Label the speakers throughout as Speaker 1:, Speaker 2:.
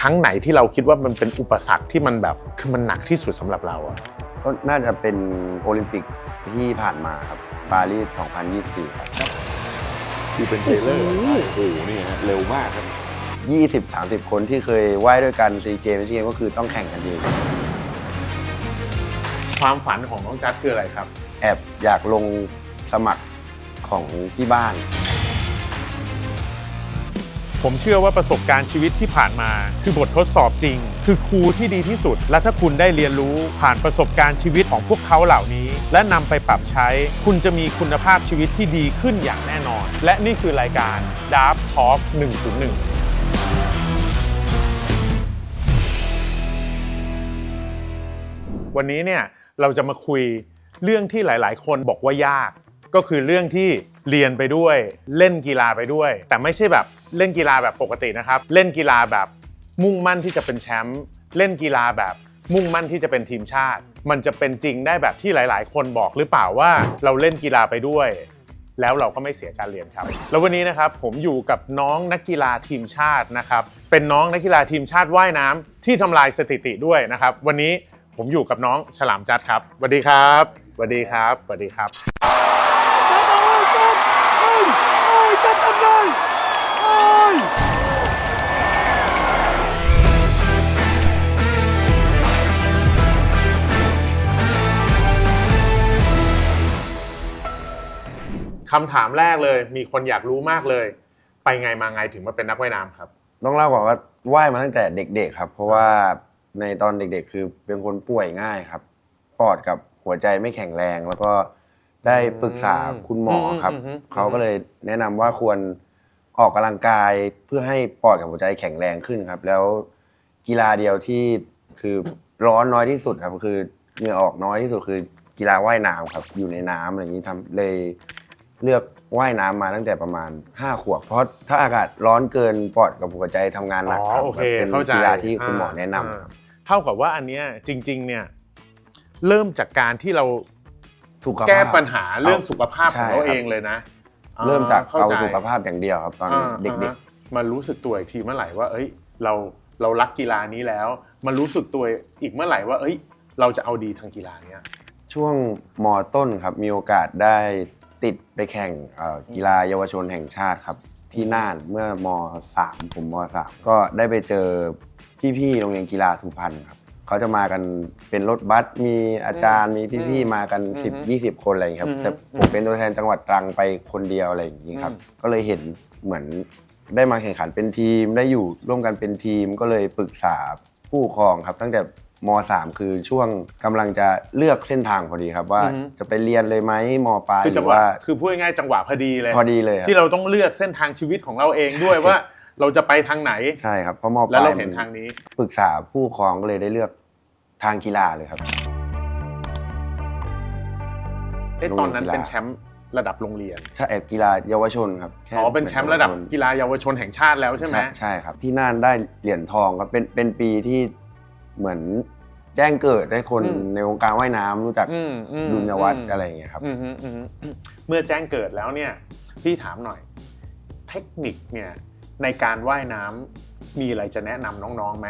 Speaker 1: ครั้งไหนที่เราคิดว่ามันเป็นอุปสรรคที่มันแบบคือมันหนักที่สุดสำหรับเราอะ
Speaker 2: ก็น่าจะเป็นโอลิมปิกที่ผ่านมาครับปารีส 2024 ครับ
Speaker 3: คือเป็นเทรลเลอร์โอ้โหนี่ฮะเร็วมากครับ
Speaker 2: 20 30 คนที่เคยว่ายด้วยกันซีเกมซีเกมก็คือต้องแข่งกันเอง
Speaker 1: ความฝันของน้องจัดคืออะไรครับ
Speaker 2: แอบอยากลงสมัครของที่บ้าน
Speaker 1: ผมเชื่อว่าประสบการณ์ชีวิตที่ผ่านมา คือบททดสอบจริง คือครูที่ดีที่สุด และถ้าคุณได้เรียนรู้ผ่านประสบการณ์ชีวิตของพวกเขาเหล่านี้ และนำไปปรับใช้ คุณจะมีคุณภาพชีวิตที่ดีขึ้นอย่างแน่นอน และนี่คือรายการ d a r k Talk 101วันนี้เนี่ยเราจะมาคุยเรื่องที่หลาย ๆ คนบอกว่ายาก ก็คือเรื่องที่ เรียนไปด้วย เล่นกีฬาไปด้วย แต่ไม่ใช่แบบเล่นกีฬาแบบปกตินะครับ เล่นกีฬาแบบมุ่งมั่นที่จะเป็นแชมป์เล่นกีฬาแบบมุ่งมั่นที่จะเป็นทีมชาติ มันจะเป็นจริงได้แบบที่หลาย ๆ คนบอกหรือเปล่าว่าเราเล่นกีฬาไปด้วย แล้วเราก็ไม่เสียการเรียนครับ แล้ววันนี้นะครับผมอยู่กับน้องนักกีฬาทีมชาตินะครับ เป็นน้องนักกีฬาทีมชาติว่ายน้ำที่ทำลายสถิติด้วยนะครับ วันนี้ผมอยู่กับน้องฉลามจัดครับสวัสดีครับสวัสดีครับสวัสดีครับ คำถามแรกเลย มีคนอยากรู้มากเลย ไปไงมาไงถึงมาเป็นนักว่ายน้ำครับ
Speaker 2: ต้องเล่าก่อนว่าว่ายมาตั้งแต่เด็ก ๆ ครับ เพราะว่าในตอนเด็กๆ คือเป็นคนป่วยง่ายครับ ปอดกับหัวใจไม่แข็งแรงแล้วก็ได้ปรึกษาคุณหมอครับ
Speaker 1: อืมอืมอืม
Speaker 2: เขาก็เลยแนะนำว่าควรออกกำลังกายเพื่อให้ปอดกับหัวใจแข็งแรงขึ้นครับ แล้วกีฬาเดียวที่คือร้อนน้อยที่สุดครับ คือเหงื่อออกน้อยที่สุดคือกีฬาว่ายน้ำครับ อยู่ในน้ำอะไรอย่างนี้ทำเลย เลือกว่ายน้ำมาตั้งแต่ประมาณ 5 ขวบ เพราะถ้าอากาศร้อนเกินปอดกับหัวใจทำงานหนัก
Speaker 1: อ๋อ
Speaker 2: ครับ
Speaker 1: โอเค
Speaker 2: เป็น
Speaker 1: เข้าใจ
Speaker 2: กีฬาที่คุณหมอแนะนำ
Speaker 1: อ่า
Speaker 2: ครับ
Speaker 1: เท่ากับว่าอันเนี้ยจริง ๆ เนี่ยเริ่มจากการที่เรา
Speaker 2: สุขภาพ
Speaker 1: แก้ปัญหาเรื่องสุขภาพของ
Speaker 2: ใช่
Speaker 1: เรา
Speaker 2: ครับ
Speaker 1: เองเลยนะ
Speaker 2: เริ่มจาก
Speaker 1: เข้า
Speaker 2: เอา
Speaker 1: ใจ
Speaker 2: สุขภาพอย่างเดียวครับ ตอน
Speaker 1: อ่า
Speaker 2: เด็ก
Speaker 1: อ่าฮะมารู้สึกตัวอีกทีเมื่อไหร่ว่า เอ้ย เราเรารักกีฬานี้แล้วมารู้สึกตัวอีกเมื่อไหร่ว่า เอ้ย เราจะเอาดีทางกีฬาเนี้ย
Speaker 2: ๆ ช่วงมต้นครับมีโอกาสได้ ติดไปแข่งเอ่อกีฬาเยาวชนแห่งชาติครับ ที่น่านเมื่อมสามผมมสามก็ได้ไปเจอพี่ๆโรงเรียนกีฬาสุพรรณครับเขาจะมากันเป็นรถบัสมีอาจารย์มีพี่ๆมากัน
Speaker 1: อืม
Speaker 2: 10 20 คนอะไรอย่างเงี้ยครับ
Speaker 1: อืม
Speaker 2: แต่ผมเป็นตัวแทนจังหวัดตรังไปคนเดียวอะไรอย่างงี้ครับ
Speaker 1: อืม
Speaker 2: ก็เลยเห็นเหมือนได้มาแข่งขันเป็นทีมได้อยู่ร่วมกันเป็นทีมก็เลยปรึกษาผู้ปกครองครับ ตั้งแต่ ม .3 คือช่วงกำลังจะเลือกเส้นทางพอดีครับว่า
Speaker 1: อือฮึ
Speaker 2: จะไปเรียนเลยไหมมปลาย
Speaker 1: คือ
Speaker 2: ห
Speaker 1: จั
Speaker 2: รื
Speaker 1: ง
Speaker 2: อ
Speaker 1: หวะ
Speaker 2: ว่า
Speaker 1: คือพูดง่ายๆจังหวะพอดีเลย
Speaker 2: พอดีเลยครับ
Speaker 1: ที่เราต้องเลือกเส้นทางชีวิตของเราเองด้วย
Speaker 2: ใช่
Speaker 1: ว่า เราจะไปทางไหน
Speaker 2: ใช่ครับเพราะมป
Speaker 1: แล้ว
Speaker 2: ลาย
Speaker 1: เราเห็น
Speaker 2: มั
Speaker 1: ทางนี้
Speaker 2: ปรึกษาผู้ปกครองก็เลยได้เลือกทางกีฬาเลยครับ
Speaker 1: เอ๊ะ
Speaker 2: โรง
Speaker 1: ต
Speaker 2: เรียน
Speaker 1: อนนั้น
Speaker 2: กีฬา
Speaker 1: เป็นแชมป์ระดับโรงเรียน
Speaker 2: ใช่เอ่อกีฬาเยาวชนครับค่
Speaker 1: อ๋อ เป็นแชมป์ระดับ
Speaker 2: เยาวชน
Speaker 1: กีฬาเยาวชนแห่งชาติแล้วใช่ไหม
Speaker 2: ใช่ครับ ที่น่านได้เหรียญทองครับเป็นเป็นปีที่ เหมือนแจ้งเกิดให้คน
Speaker 1: อืม
Speaker 2: ในวงการว่ายน้ำรู้จัก
Speaker 1: อืมอืม
Speaker 2: ดุลยวัฒ
Speaker 1: อื
Speaker 2: น์
Speaker 1: ม
Speaker 2: อะไรอย่างเงี้ยครับ
Speaker 1: อืมฮึอืมฮึเมื่อแจ้งเกิดแล้วเนี่ย พี่ถามหน่อย เทคนิคเนี่ยในการว่ายน้ำมีอะไรจะแนะนำน้องๆไหม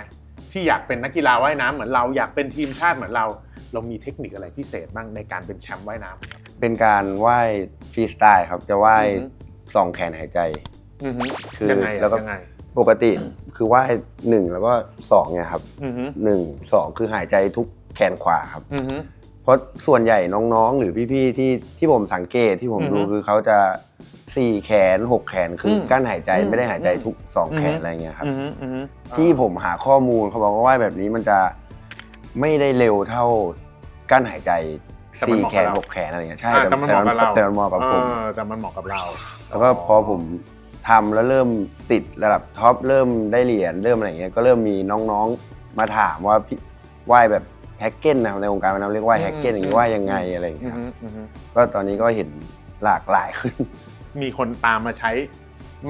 Speaker 1: ที่อยากเป็นนักกีฬาว่ายน้ำเหมือนเราอยากเป็นทีมชาติเหมือนเรา เรามีเทคนิคอะไรพิเศษบ้างในการเป็นแชมป์ว่ายน้ำ
Speaker 2: เป็นการว่ายฟรีสไตล์ครับจะว่าย
Speaker 1: อือฮึ
Speaker 2: สองแขนหายใจ
Speaker 1: อือฮึ
Speaker 2: คือ
Speaker 1: ยังไงอะ
Speaker 2: แล้วก็
Speaker 1: ยังไง
Speaker 2: ปกติคือว่ายหนึ่งแล้วก็สองเนี่ยครับ
Speaker 1: อือฮึ
Speaker 2: หนึ่งสองคือหายใจทุกแขนขวาครับ
Speaker 1: อือฮึ
Speaker 2: เพราะส่วนใหญ่น้องๆ หรือพี่ๆที่ที่ผมสังเกตที่ผม
Speaker 1: อือฮึ
Speaker 2: ดูคือเขาจะสี่แขนหกแขนคืออ
Speaker 1: ม
Speaker 2: กั้นหายใจ
Speaker 1: อืม
Speaker 2: ไม่ได้หายใจ
Speaker 1: อืม
Speaker 2: ทุกสองแขน
Speaker 1: อือฮึ
Speaker 2: อะไรเงี้ยครับ
Speaker 1: อือฮึอือฮึ
Speaker 2: ที่ผมหาข้อมูลเขาบอกว่าว่ายแบบนี้มันจะไม่ได้เร็วเท่ากั้นหายใจ
Speaker 1: แต่มัน
Speaker 2: สี่
Speaker 1: เหมาะ
Speaker 2: แข
Speaker 1: กับ
Speaker 2: น
Speaker 1: เรา
Speaker 2: หกแขนอะไรเงี้ยใช่
Speaker 1: อ่าแต่มันเหมาะกับเรา
Speaker 2: แต่มันเหมาะกับผม
Speaker 1: เออแต่มันเหมาะกับเรา
Speaker 2: แล้วก็พอผม ทำแล้วเริ่มติดระดับท็อปเริ่มได้เหรียญเริ่มอะไรเงี้ยก็เริ่มมีน้องๆมาถามว่าพี่ว่ายแบบแฮกเก้นนะครับในวงการมันเรียกว่า
Speaker 1: อืม
Speaker 2: แฮกเก้นอย่าง
Speaker 1: อื
Speaker 2: นี้
Speaker 1: ม
Speaker 2: ว่ายยังไงอะไรอย่าง
Speaker 1: อื
Speaker 2: เงี้
Speaker 1: อย
Speaker 2: ค
Speaker 1: ฮึ
Speaker 2: รับ
Speaker 1: อือฮึ
Speaker 2: ก็ตอนนี้ก็เห็นหลากหลายขึ้น
Speaker 1: มีคนตามมาใช้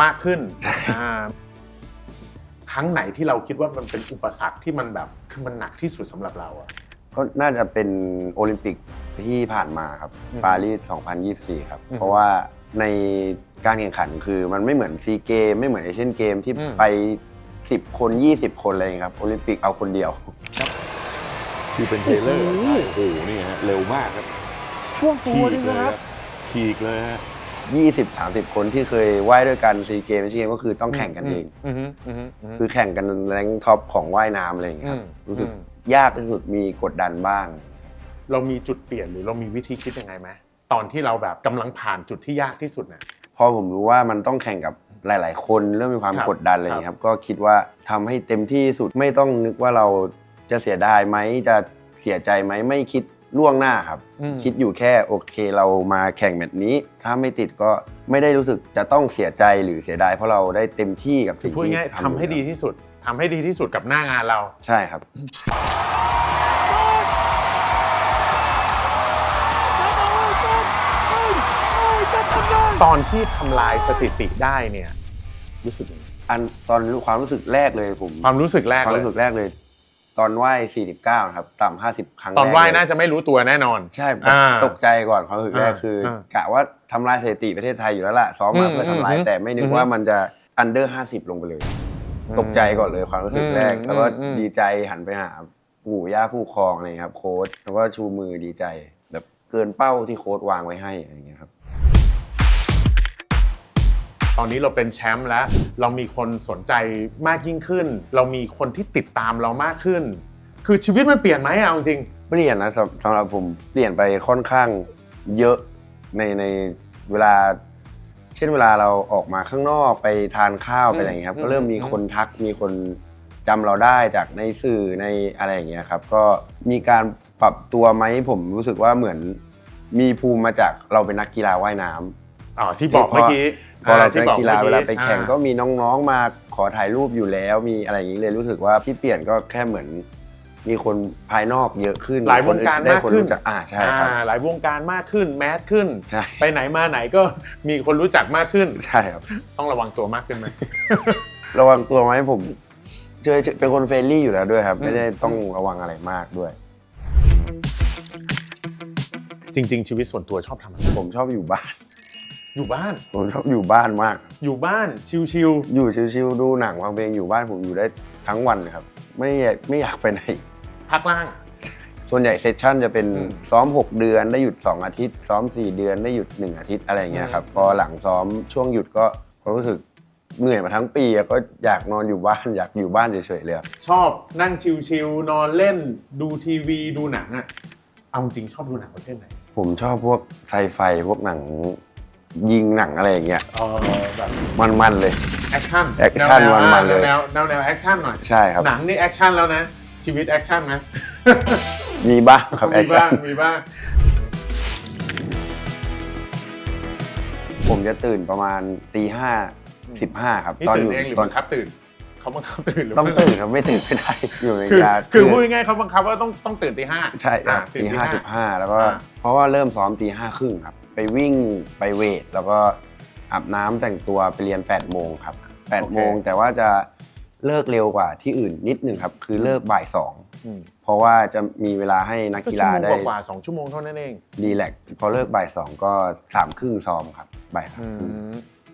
Speaker 1: มากขึ้นอ่าครั้งไหนที่เราคิดว่ามันเป็นอุปสรรคที่มันแบบคือมันหนักที่สุดสำหรับเราอะ
Speaker 2: ก็น่าจะเป็นโอลิมปิกที่ผ่านมาครับ
Speaker 1: อืม
Speaker 2: ปารีส2024 ครับ
Speaker 1: อืม
Speaker 2: เพราะว่า ในการแข่งขันคือมันไม่เหมือนซีเกมไม่เหมือนเอเชียนเกมที่
Speaker 1: อืม
Speaker 2: ไป 10 คน 20 คนอะไรอย่างเงี้ยครับโอลิมปิกเอาคนเดียว
Speaker 3: คือเป็นเทรลเลอร์
Speaker 4: โอ้โห
Speaker 3: ใช่โอ้โหนี่ฮะเร็วมากครับ
Speaker 4: ช่วงตั
Speaker 3: ฉี
Speaker 4: ว
Speaker 3: ก
Speaker 4: นี่
Speaker 3: เลย
Speaker 4: นะครับ
Speaker 3: ครับฉีกเลยฮะ
Speaker 2: 20 30 คนที่เคยว่ายด้วยกันซีเกมซีเกมก็คือต้องแข่งกันเอง
Speaker 1: อืมอืมอืมอืม
Speaker 2: คือแข่งกันแรงท็อปของว่ายน้ำอะไรอย่างเงี้ยครับ
Speaker 1: อืม
Speaker 2: รู้สึก
Speaker 1: อืม
Speaker 2: ยากที่สุดมีกดดันบ้าง
Speaker 1: เรามีจุดเปลี่ยนหรือเรามีวิธีคิดยังไงไหม ตอนที่เราแบบกำลังผ่านจุดที่ยากที่สุดเนี่ย
Speaker 2: พอผมรู้ว่ามันต้องแข่งกับหลาย ๆ คนเริ่มมีความ
Speaker 1: ครับ
Speaker 2: กดดันอะไรอย่างเงี้ยครับก็คิดว่าทำให้เต็มที่ที่สุดไม่ต้องนึกว่าเราจะเสียดายไหมจะเสียใจไหมไม่คิดล่วงหน้าครับ
Speaker 1: อืม
Speaker 2: คิดอยู่แค่โอเคเรามาแข่งแบบนี้ ถ้าไม่ติดก็ไม่ได้รู้สึกจะต้องเสียใจหรือเสียดายเพราะเราได้เต็มที่กับ
Speaker 1: คือ
Speaker 2: สิ่ง
Speaker 1: พูด
Speaker 2: ที่
Speaker 1: ง่ายๆ
Speaker 2: ทำ
Speaker 1: ทำให้ดีที่สุดทำให้ดีที่สุดกับหน้างานเรา
Speaker 2: ใช่ครับ
Speaker 1: ตอนที่ทำลายสถิติได้เนี่ยรู้สึกยังไง
Speaker 2: อันตอนรู้ความรู้สึกแรกเลยผม
Speaker 1: ความรู้สึกแรก
Speaker 2: ความ
Speaker 1: เลย
Speaker 2: รู้สึกแรกเลย ตอนว่าย49นะครับต่ำ50 ครั้ง
Speaker 1: ตอน
Speaker 2: แรก
Speaker 1: ว่าย
Speaker 2: เล
Speaker 1: น่าจะไม่รู้ตัวแน่นอน
Speaker 2: ใช่
Speaker 1: อ่า
Speaker 2: ตกใจก่อนความรู้สึกแรก
Speaker 1: อ่า
Speaker 2: คืออา
Speaker 1: ก
Speaker 2: กะว่าทำลายสถิติประเทศไทยอยู่แล้วล่ะซ้อมมา
Speaker 1: อืม
Speaker 2: เพื่อทำลาย
Speaker 1: อืม
Speaker 2: แต่ไม่นึ
Speaker 1: อื
Speaker 2: ก
Speaker 1: ม
Speaker 2: ว่ามันจะอันเดอร์50 ลงไปเลย ตกใจก่อนเลยความรู้สึกแรก
Speaker 1: อืม
Speaker 2: แล้วก็
Speaker 1: อืม
Speaker 2: ดีใจหันไปหาปู่ย่าผู้ครองอะไรอย่างเงี้ยครับ โค้ชแล้วก็ชูมือดีใจ แบบเกินเป้าที่โค้ชวางไว้ให้อะไรอย่างเงี้ยครับ
Speaker 1: ตอนนี้เราเป็นแชมป์แล้ว เรามีคนสนใจมากยิ่งขึ้น เรามีคนที่ติดตามเรามากขึ้น คือชีวิตมันเปลี่ยนไหมเอาจริง
Speaker 2: เปลี่ยนนะสำสำหรับผมเปลี่ยนไปค่อนข้างเยอะในในเวลา เช่นเวลาเราออกมาข้างนอกไปทานข้าวไปอะไรอย่างเงี้ยครับ
Speaker 1: อืม
Speaker 2: ก็เริ่มมี
Speaker 1: อืม
Speaker 2: คนทักมีคนจำเราได้จากในสื่อในอะไรอย่างเงี้ยครับ ก็มีการปรับตัวไหมผมรู้สึกว่าเหมือนมีภูมิมาจากเราเป็นนักกีฬาว่ายน้ำ
Speaker 1: อ๋อที่บอกเมื่อกี้
Speaker 2: พอเรา
Speaker 1: ที่
Speaker 2: เป็นนักกีฬา
Speaker 1: มื่อ
Speaker 2: เวลาไปแข่ง
Speaker 1: อ่า
Speaker 2: ก็มีน้องๆมาขอถ่ายรูปอยู่แล้ว มีอะไรอย่างนี้เลยรู้สึกว่าที่เปลี่ยนก็แค่เหมือน มีคนภายนอกเยอะขึ้น
Speaker 1: หลายวงการ
Speaker 2: ได้
Speaker 1: มาก
Speaker 2: คน
Speaker 1: ขึ้น
Speaker 2: รู้จักอ่าใช่ครับ
Speaker 1: อ่าหลายวงการมากขึ้นแมสขึ้น
Speaker 2: ใช่
Speaker 1: ไปไหนมาไหนก็มีคนรู้จักมากขึ้น
Speaker 2: ใช่ครับ
Speaker 1: ต้องระวังตัวมากขึ้นไหม
Speaker 2: ระวังตัวไหมผมเจอเป็นคนเฟรนลี่อยู่แล้วด้วยครับ
Speaker 1: อืม
Speaker 2: ไม่ได้ต้องระวังอะไรมากด้วย
Speaker 1: จริง ๆ ชีวิตส่วนตัวชอบทำอะไร
Speaker 2: ผมชอบอยู่บ้าน
Speaker 1: อยู่บ้าน
Speaker 2: ผมชอบอยู่บ้านมาก
Speaker 1: อยู่บ้านชิล
Speaker 2: อยู่ชิวๆดูหนังฟังเพลงอยู่บ้านผมอยู่ได้ทั้งวันเลยครับ ไม่อยากไม่อยากไปไหน
Speaker 1: ๆพักล่าง
Speaker 2: ส่วนใหญ่เซสชั่นจะเป็น
Speaker 1: อืม
Speaker 2: ซ้อม 6 เดือนได้หยุด 2 อาทิตย์ ซ้อม 4 เดือนได้หยุด 1 อาทิตย์อะไรอย่างเงี้ยครับ
Speaker 1: อืม
Speaker 2: พอหลังซ้อมช่วงหยุดก็ก็รู้สึกเหนื่อยมาทั้งปีอะก็อยากนอนอยู่บ้าน อยากอยู่บ้านเฉยๆเลยครับ
Speaker 1: ชอบนั่งชิลๆนอนเล่นดูทีวีดูหนังอะเอาจริงชอบดูหนังประเภทไหน
Speaker 2: ผมชอบพวกไซไฟพวกหนัง ยิงหนังอะไรอย่างเงี้ย
Speaker 1: เออแบบ
Speaker 2: มันๆเลย
Speaker 1: แอคชั่น
Speaker 2: แอคชั่นมันๆเลย
Speaker 1: แนวแนวแนวแอคชั่นหน่อย
Speaker 2: ใช่ครับ
Speaker 1: หนังนี่แอคชั่นแล้วนะ ชีวิตแอคชั่นนะ
Speaker 2: มีบ้างครับแอ
Speaker 1: มี
Speaker 2: คชั่
Speaker 1: บ้านงมีบ้าง
Speaker 2: ผมจะตื่นประมาณตีห้าสิบห้าครับ
Speaker 1: นี่
Speaker 2: ตอน
Speaker 1: ตื่
Speaker 2: อนยู่
Speaker 1: เองหรือ
Speaker 2: ตอน
Speaker 1: บังคับตื่น เขาบังคับตื่นหรือ
Speaker 2: ต้องตื่นครับไม่ตื่นไม่ได้ อยู่ใน
Speaker 1: คือ
Speaker 2: ยา
Speaker 1: คือพูดง่ายๆเขาบังคับว่าต้องต้องตื่นตีห้า
Speaker 2: ใช่ครับ
Speaker 1: อ่าตื่น
Speaker 2: ตีห้าสิบห้าแล้วก็
Speaker 1: อ่า
Speaker 2: เพราะว่าเริ่มซ้อมตีห้าครึ่งครับ ไปวิ่งไปเวท แล้วก็อาบน้ำแต่งตัวไปเรียน8ปดโมงครับ8ปดโมงแต่ว่าจะเลิกเร็วกว่าที่อื่นนิดนึงครับ คือเลิกบ่ายสอง
Speaker 1: อืม
Speaker 2: เพราะว่าจะมีเวลาให้นัก
Speaker 1: ก็
Speaker 2: กี
Speaker 1: ชั่ว
Speaker 2: ฬา
Speaker 1: โมง
Speaker 2: ได้
Speaker 1: กว่าๆสองชั่วโมงเท่านั้นเอง
Speaker 2: รีแลกซ์พอเลิกบ่ายสองก็สามครึ่งซ้อมครับบ่ายสามครึ่ง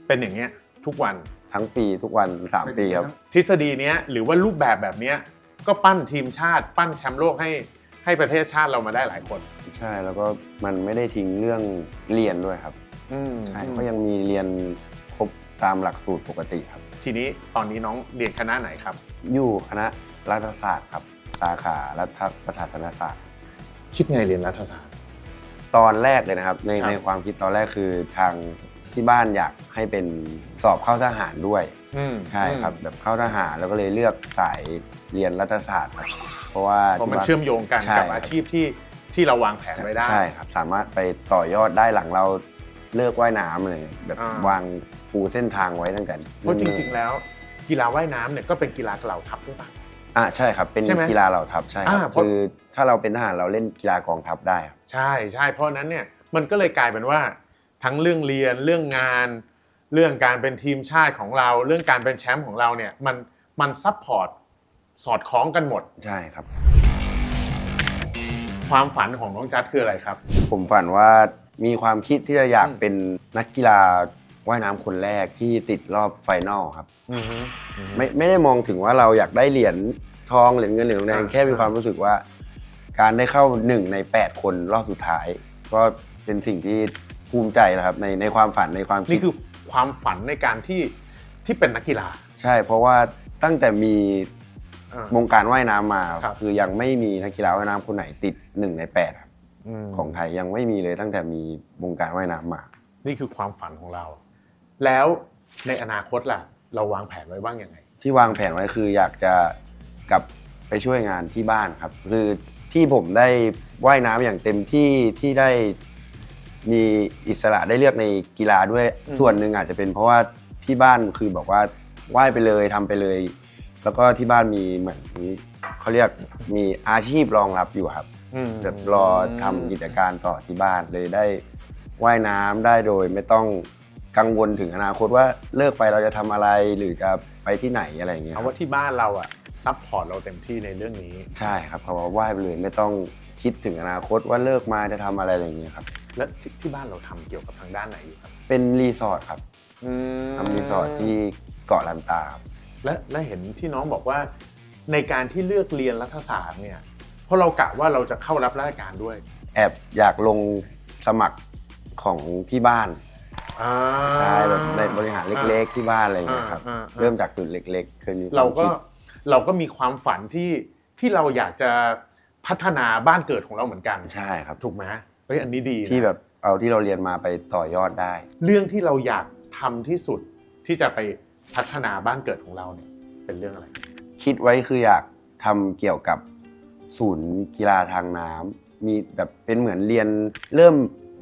Speaker 1: เป็นอย่างเงี้ยทุกวัน
Speaker 2: ทั้งปีทุกวันสามปีครับ
Speaker 1: ทฤษฎีเนี้ยหรือว่ารูปแบบแบบเนี้ยก็ปั้นทีมชาติ ปั้นแชมป์โลกให้ ให้ประเทศชาติเรามาได้หลายคน
Speaker 2: ใช่แล้วก็มันไม่ได้ทิ้งเรื่องเรียนด้วยครับ
Speaker 1: อืม
Speaker 2: ใช่ก็ยังมีเรียนครบตามหลักสูตรปกติครับ
Speaker 1: ทีนี้ตอนนี้น้องเรียนคณะไหนครับ
Speaker 2: อยู่คณะรัฐศาสตร์ครับ สาขารัฐประศาสนศาสตร์
Speaker 1: คิดไงเรียนรัฐศาสตร์
Speaker 2: ตอนแรกเลยนะครับ ใน
Speaker 1: ครับ
Speaker 2: ในความคิดตอนแรกคือทางที่บ้านอยากให้เป็นสอบเข้าทหารด้วย
Speaker 1: อืม
Speaker 2: ใช่ครับแบบเข้าทหารแล้วก็เลยเลือกสายเรียนรัฐศาสตร์ครับ เพราะว่า
Speaker 1: เพราะมัน
Speaker 2: ที่บ้
Speaker 1: เชื่อมโยงกัน
Speaker 2: ใช่
Speaker 1: กับ
Speaker 2: ครับ
Speaker 1: อาชีพที่ที่เราวางแผนไว้ได้
Speaker 2: ใช่ครับสามารถไปต่อยอดได้หลังเราเลิกว่ายน้ำเลยแบบ
Speaker 1: อ่า วา
Speaker 2: งปูเส้นทางไว้ตั้งแต่
Speaker 1: เพราะจริง ๆ แล้ว กีฬาว่ายน้ำเนี่ยก็เป็นกีฬาเหล่าทัพด้วยป่ะ
Speaker 2: อ่าใช่ครับ เป็น
Speaker 1: ใช่ไหม
Speaker 2: กีฬาเหล่าทัพใช่ครั
Speaker 1: อ่า
Speaker 2: บ
Speaker 1: เพราะ
Speaker 2: คือถ้าเราเป็นทหารเราเล่นกีฬากองทัพได้ครับ
Speaker 1: ใช่ใช่เพราะฉะนั้นเนี่ยมันก็เลยกลายเป็นว่า ทั้งเรื่องเรียนเรื่องงาน เรื่องการเป็นทีมชาติของเรา เรื่องการเป็นแชมป์ของเราเนี่ยมันมันซับพอร์ต สอดคล้องกันหมด
Speaker 2: ใช่ครับ
Speaker 1: ความฝันของน้องจัดคืออะไรครับ
Speaker 2: ผมฝันว่ามีความคิดที่จะอยาก
Speaker 1: อืม
Speaker 2: เป็นนักกีฬาว่ายน้ำคนแรกที่ติดรอบไฟนอลครับ
Speaker 1: อือฮึอือฮึ
Speaker 2: ไม่ไม่ได้มองถึงว่าเราอยากได้เหรียญทองเหรียญเงินเหรียญทองแดง
Speaker 1: อ่า
Speaker 2: แค่มีความรู้สึกว่า การได้เข้าหนึ่งในแปดคนรอบสุดท้าย ก็เป็นสิ่งที่ภูมิใจนะครับในในความฝันในความคิด
Speaker 1: นี่คือความฝันในการที่ที่เป็นนักกีฬา
Speaker 2: ใช่เพราะว่าตั้งแต่มี
Speaker 1: อ่าว
Speaker 2: งการว่ายน้ำมา
Speaker 1: ครับ
Speaker 2: คือยังไม่มีนักกีฬาว่ายน้ำคนไหนติดหนึ่งในแปดครับ
Speaker 1: ม
Speaker 2: ของไทยยังไม่มีเลยตั้งแต่มีวงการว่ายน้ำมา
Speaker 1: นี่คือความฝันของเรา แล้วในอนาคตล่ะ เราวางแผนไว้บ้างยังไง
Speaker 2: ที่วางแผนไว้คืออยากจะกลับไปช่วยงานที่บ้านครับ คือที่ผมได้ว่ายน้ำอย่างเต็มที่ที่ได้มีอิสระได้เลือกในกีฬาด้วย
Speaker 1: อืม
Speaker 2: ส่วนหนึ่งอาจจะเป็นเพราะว่าที่บ้านคือบอกว่าว่ายไปเลยทำไปเลย แล้วก็ที่บ้านมีเหมือนเขาเรียกมีอาชีพรองรับอยู่ครับ
Speaker 1: อืม
Speaker 2: แบบรอทำกิจการต่อที่บ้านเลยได้ว่ายน้ำได้โดยไม่ต้องกังวลถึงอนาคตว่าเลิกไปเราจะทำอะไรหรือจะไปที่ไหนอะไรอย่างเงี้ยค
Speaker 1: เอา
Speaker 2: รับ
Speaker 1: ว่าที่บ้านเราอะซัพพอร์ตเราเต็มที่ในเรื่องนี้
Speaker 2: ใช่ครับเพราะว่าว่ายไปเลยไม่ต้องคิดถึงอนาคตว่าเลิกมาจะทำอะไรอะไรอย่างเงี้ยครับ
Speaker 1: แล้วที่ที่บ้านเราทำเกี่ยวกับทางด้านไหนอยู่ครับ
Speaker 2: เป็นรีสอร์ทครับ
Speaker 1: อืม
Speaker 2: ทำรีสอร์ทที่เกาะลันตาครับ
Speaker 1: และและเห็นที่น้องบอกว่า ในการที่เลือกเรียนรัฐศาสตร์เนี่ยเพราะเรากะว่าเราจะเข้ารับราชการด้วย
Speaker 2: แอบอยากลงสมัครของที่บ้าน
Speaker 1: อ่า
Speaker 2: ใช่แบบในบริหารเล็ก ๆ ที่บ้านอะไรอย่างเงี้ยครับ
Speaker 1: อ่าอ่า
Speaker 2: เริ่มจากจุดเล็กๆเคยมีควม
Speaker 1: เราก็
Speaker 2: คิด
Speaker 1: เราก็มีความฝันที่ที่เราอยากจะพัฒนาบ้านเกิดของเราเหมือนกัน
Speaker 2: ใช่ครับ
Speaker 1: ถูกไหมเฮ้ยอันนี้ดีนะ
Speaker 2: ที่แบบเอาที่เราเรียนมาไปต่อยอดได้
Speaker 1: เรื่องที่เราอยากทำที่สุดที่จะไป พัฒนาบ้านเกิดของเราเนี่ยเป็นเรื่องอะไร
Speaker 2: คิดไว้คืออยากทำเกี่ยวกับศูนย์กีฬาทางน้ำมีแบบเป็นเหมือนเรียนเริ่ม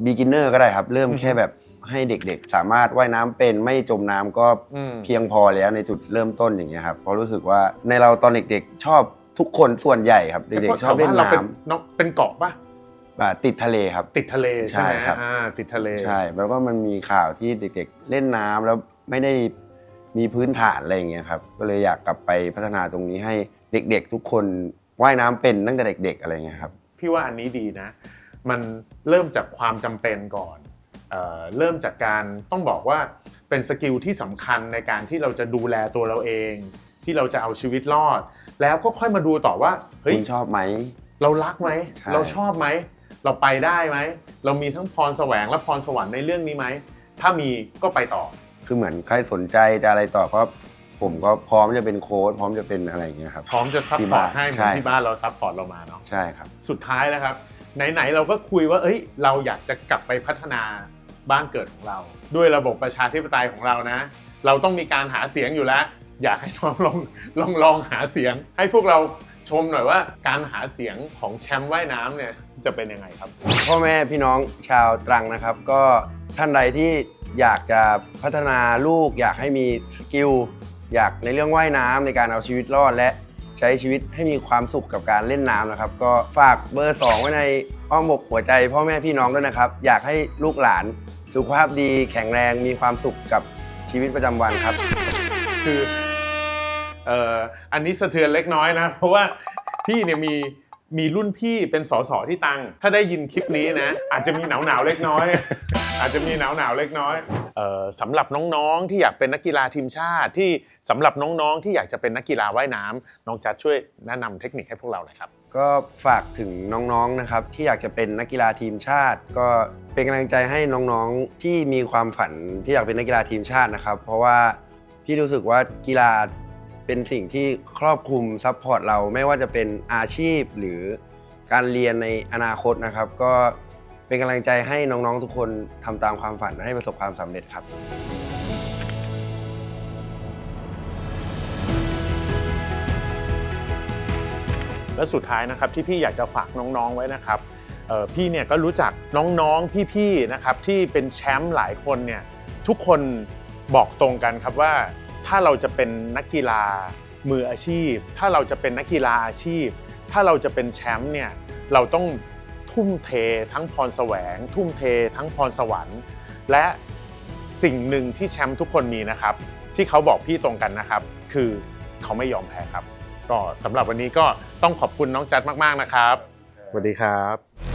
Speaker 2: beginner ก็ได้ครับ เริ่ม
Speaker 1: อือฮึ
Speaker 2: แค่แบบให้เด็กๆ สามารถว่ายน้ำเป็นไม่จมน้ำก็
Speaker 1: อืม
Speaker 2: เพียงพอแล้วในจุดเริ่มต้นอย่างเงี้ยครับเพราะรู้สึกว่าในเราตอนเด็กๆ ชอบทุกคนส่วนใหญ่ครับ เด็กๆชอบเล่น
Speaker 1: แถวบ้าเราเป็น
Speaker 2: น้ำ
Speaker 1: น้องเป็นเกาะปะ
Speaker 2: อ่าติดทะเลครับ
Speaker 1: ติดทะเลใช่ไหม
Speaker 2: ใช่ครับ
Speaker 1: อ่าติดทะเล
Speaker 2: ใช่แล้วก็มันมีข่าวที่เด็กๆ เล่นน้ำแล้วไม่ได้ มีพื้นฐานอะไรอย่างเงี้ยครับก็เลยอยากกลับไปพัฒนาตรงนี้ให้เด็ก ๆ ทุกคนว่ายน้ำเป็นตั้งแต่เด็ก ๆ อะไรเงี้ยครับ
Speaker 1: พี่ว่าอันนี้ดีนะ มันเริ่มจากความจำเป็นก่อนเอ่อเริ่มจากการต้องบอกว่าเป็นสกิลที่สำคัญในการที่เราจะดูแลตัวเราเอง ที่เราจะเอาชีวิตรอด แล้วก็ค่อยมาดูต่อว่าเฮ้ย
Speaker 2: คุณชอบไหม
Speaker 1: เรารักไหม
Speaker 2: ใช่
Speaker 1: เราชอบไหม เราไปได้ไหม เรามีทั้งพรแสวงและพรสวรรค์ในเรื่องนี้ไหม ถ้ามีก็ไปต่อ
Speaker 2: คือเหมือนใครสนใจจะอะไรต่อก็ผมก็พร้อมจะเป็นโค้ชพร้อมจะเป็นอะไรอย่างเงี้ยครับ
Speaker 1: พร้อมจะซัพ
Speaker 2: ที่
Speaker 1: พอ
Speaker 2: บ้า
Speaker 1: ร์
Speaker 2: น
Speaker 1: ตให้เหมือน
Speaker 2: ใช่
Speaker 1: ที่บ้านเราซัพพอร์ตเรามาเนาะ
Speaker 2: ใช่ครับ
Speaker 1: สุดท้ายแล้วครับ ไหนๆเราก็คุยว่า เอ้ย เราอยากจะกลับไปพัฒนาบ้านเกิดของเรา ด้วยระบบประชาธิปไตยของเรานะ เราต้องมีการหาเสียงอยู่แล้ว อยากให้น้องลองลองลองหาเสียง ให้พวกเราชมหน่อยว่าการหาเสียงของแชมป์ว่ายน้ำเนี่ยจะเป็นยังไงครับ
Speaker 2: พ่อแม่พี่น้องชาวตรังนะครับ ก็ท่านใดที่ อยากจะพัฒนาลูก อยากให้มีสกิลอยากในเรื่องว่ายน้ำในการเอาชีวิตรอดและใช้ชีวิตให้มีความสุขกับการเล่นน้ำนะครับ ก็ฝากเบอร์ 2 ไว้ในอ้อมอกหัวใจ พ่อแม่พี่น้องด้วยนะครับ อยากให้ลูกหลานสุขภาพดีแข็งแรงมีความสุขกับชีวิตประจำวันครับ
Speaker 1: คือเอ่ออันนี้สะเทือนเล็กน้อยนะ เพราะว่าพี่เนี่ยมี มีรุ่นพี่เป็นสสที่ตัง ถ้าได้ยินคลิปนี้นะ อาจจะมีหนาวหนาวๆเล็กน้อย อาจจะมีหนาวหนาวๆเล็กน้อยออสำหรับน้องๆที่อยากเป็นนักกีฬาทีมชาติที่สำหรับน้องๆที่อยากจะเป็นนักกีฬาว่ายน้ำน้องจัดช่วยแนะนำเทคนิคให้พวกเราหน่อยครับ
Speaker 2: ก็ฝากถึงน้องๆนะครับที่อยากจะเป็นนักกีฬาทีมชาติ ก็เป็นกำลังใจให้น้องๆที่มีความฝันที่อยากเป็นนักกีฬาทีมชาตินะครับ เพราะว่าพี่รู้สึกว่ากีฬา เป็นสิ่งที่ครอบคลุมซัพพอร์ตเราไม่ว่าจะเป็นอาชีพหรือการเรียนในอนาคตนะครับ ก็เป็นกำลังใจให้น้องๆทุกคนทำตามความฝันให้ประสบความสำเร็จครับ
Speaker 1: และสุดท้ายนะครับที่พี่อยากจะฝากน้องๆไว้นะครับพี่เนี่ยก็รู้จักน้องๆพี่ๆนะครับที่เป็นแชมป์หลายคนเนี่ยทุกคนบอกตรงกันครับว่า ถ้าเราจะเป็นนักกีฬามืออาชีพ ถ้าเราจะเป็นนักกีฬาอาชีพ ถ้าเราจะเป็นแชมป์เนี่ยเราต้องทุ่มเททั้งพรแสวง ทุ่มเททั้งพรสวรรค์ และสิ่งหนึ่งที่แชมป์ทุกคนมีนะครับ ที่เขาบอกพี่ตรงกันนะครับ คือเขาไม่ยอมแพ้ครับ ก็สำหรับวันนี้ก็ต้องขอบคุณน้องจัดมาก ๆ นะครับสวัสดีครับ